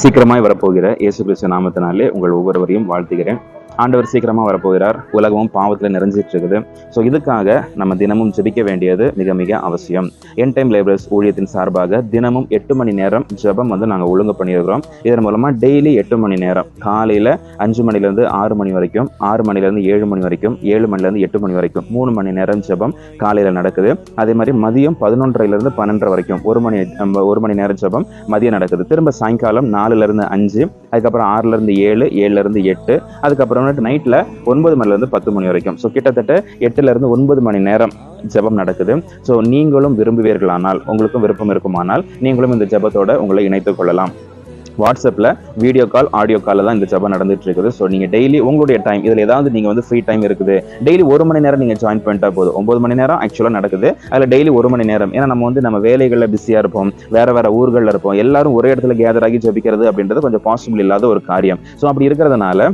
சீக்கிரமாய் வரப்போகிற இயேசு கிறிஸ்து நாமத்தினாலே உங்கள் ஒவ்வொருவரையும் வாழ்த்துகிறேன். ஆண்டவர் சீக்கிரமாக வரப்போகிறார். உலகமும் பாவத்தில் நிறைஞ்சிட்டு இருக்குது ஸோ இதுக்காக நம்ம தினமும் ஜெபிக்க வேண்டியது மிக மிக அவசியம். என் டைம் லைப்ரஸ் ஊழியத்தின் சார்பாக தினமும் எட்டு மணி நேரம் ஜெபம் வந்து நாங்கள் ஒழுங்கு பண்ணியிருக்கிறோம். இதன் மூலமாக டெய்லி எட்டு மணி நேரம். காலையில் அஞ்சு மணிலேருந்து ஆறு மணி வரைக்கும் ஆறு மணிலேருந்து ஏழு மணி வரைக்கும் ஏழு மணிலேருந்து எட்டு மணி வரைக்கும் மூணு மணி நேரம் ஜெபம் காலையில் நடக்குது. அதே மாதிரி மதியம் பதினொன்றரைலேருந்து பன்னெண்டரை வரைக்கும் ஒரு மணி ஒரு மணி நேரம் ஜெபம் மதியம் நடக்குது. திரும்ப சாயங்காலம் நாலுலேருந்து அஞ்சு அதுக்கப்புறம் ஆறுல இருந்து ஏழு ஏழுல இருந்து எட்டு அதுக்கப்புறமேட்டு நைட்ல ஒன்பது மணில இருந்து பத்து மணி வரைக்கும். ஸோ கிட்டத்தட்ட எட்டுல இருந்து ஒன்பது மணி நேரம் ஜெபம் நடக்குது. ஸோ நீங்களும் விரும்புவீர்களானால் உங்களுக்கும் விருப்பம் இருக்குமானால் நீங்களும் இந்த ஜெபத்தோட உங்களை இணைத்துக் கொள்ளலாம். வாட்ஸ்அப்பில் வீடியோ கால் ஆடியோ காலில் தான் இந்த ஜபம் நடந்துட்டு இருக்குது ஸோ நீங்கள் டெய்லி உங்களுடைய டைம் இதில் ஏதாவது நீங்கள் வந்து ஃப்ரீ டைம் இருக்குது டெய்லி ஒரு மணி நேரம் நீங்கள் ஜாயின் பண்ணிட்டா போதும். ஒம்பது மணி நேரம் ஆக்சுவலாக நடக்குது. அதில் டெய்லி ஒரு மணி நேரம். ஏன்னா நம்ம வந்து நம்ம வேலைகளில் பிஸியாக இருப்போம். வேறு வேறு ஊர்களில் இருப்போம். எல்லாரும் ஒரே இடத்துல கேதர் ஆகி ஜெபிக்கிறது அப்படின்றது கொஞ்சம் பாசிபிள் இல்லாத ஒரு காரியம். ஸோ அப்படி இருக்கிறதுனால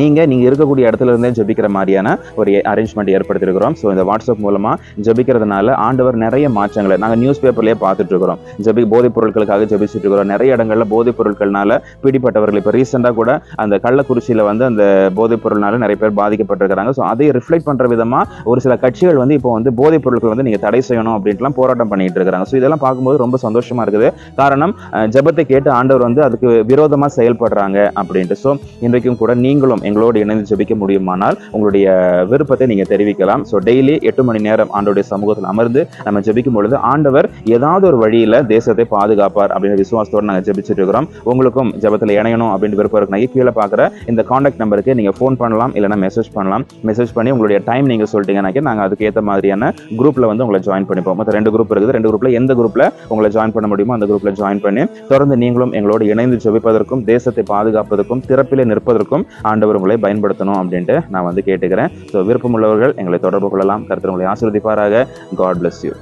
நீங்கள் நீங்கள் இருக்கக்கூடிய இடத்துல இருந்தே ஜெபிக்கிற மாதிரியான ஒரு அரேஞ்ச்மெண்ட் ஏற்படுத்தியிருக்கிறோம் ஸோ இந்த வாட்ஸ்அப் மூலமாக ஜெபிக்கிறதுனால ஆண்டவர் நிறைய மாற்றங்களை நாங்கள் நியூஸ் பேப்பர்லேயே பார்த்துட்டு இருக்கிறோம் ஜெபி போதைப் பொருட்களுக்காக ஜபிச்சுட்டு இருக்கிறோம் நிறைய இடங்களில் போதைப் பொருட்கள்னால பிடிப்பட்டவர்கள் இப்போ ரீசெண்டாக கூட அந்த கள்ளக்குறிச்சியில் வந்து அந்த போதைப் பொருள்னால நிறைய பேர் பாதிக்கப்பட்டிருக்கிறாங்க. ஸோ அதை ரிஃப்ளெக்ட் பண்ணுற விதமாக ஒரு சில கட்சிகள் வந்து இப்போ வந்து போதைப் பொருட்கள் வந்து நீங்கள் தடை செய்யணும் அப்படின்ட்டுலாம் போராட்டம் பண்ணிட்டு இருக்கிறாங்க ஸோ இதெல்லாம் பார்க்கும்போது ரொம்ப சந்தோஷமாக இருக்குது. காரணம் ஜபத்தை ஜெபத்தை கேட்டு ஆண்டவர் வந்து அதுக்கு விரோதமாக செயல்படுறாங்க அப்படின்ட்டு. ஸோ இன்றைக்கும் கூட நீங்களும் எங்களோடு இணைந்து ஜெபிக்க முடியுமானால் உங்களுடைய விருப்பத்தை நீங்கள் தெரிவிக்கலாம். ஸோ டெய்லி எட்டு மணி நேரம் ஆண்டோடைய சமூகத்தில் அமர்ந்து நம்ம ஜெபிக்கும் பொழுது ஆண்டவர் ஏதாவது ஒரு வழியில் தேசத்தை பாதுகாப்பார் அப்படின்ற விசுவாசத்தோடு நாங்கள் ஜெபிச்சுட்டு இருக்கிறோம். உங்களுக்கும் ஜெபத்தில் இணையணும் அப்படின்னு விருப்பம் இருக்குன்னா கீழே பார்க்குற இந்த காண்டாக்ட் நம்பருக்கு நீங்கள் ஃபோன் பண்ணலாம் இல்லைன்னா மெசேஜ் பண்ணலாம். மெசேஜ் பண்ணி உங்களுடைய டைம் நீங்கள் சொல்லிட்டீங்கனாக்கி நாங்கள் அதுக்கேற்ற மாதிரியான குரூப்பில் வந்து உங்களை ஜாயின் பண்ணிப்போம். மொத்தம் ரெண்டு குரூப் இருக்குது. ரெண்டு குரூப்பில் எந்த குரூப்பில் உங்களை ஜாயின் பண்ண முடியுமோ அந்த குரூப்பில் ஜாயின் பண்ணி தொடர்ந்து நீங்களும் எங்களோடு இணைந்து ஜெபிப்பதற்கும் தேசத்தை பாதுகாப்பதற்கும் திறப்பிலே நிற்பதற்கும் ஆண்டவர் உங்களை பயன்படுத்தணும் அப்படின்ட்டு நான் வந்து கேட்டுக்கிறேன். ஸோ விருப்பமுள்ளவர்கள் எங்களை தொடர்பு கொள்ளலாம். கருத்து உங்களை ஆசிர்வதிப்பாராக. God bless you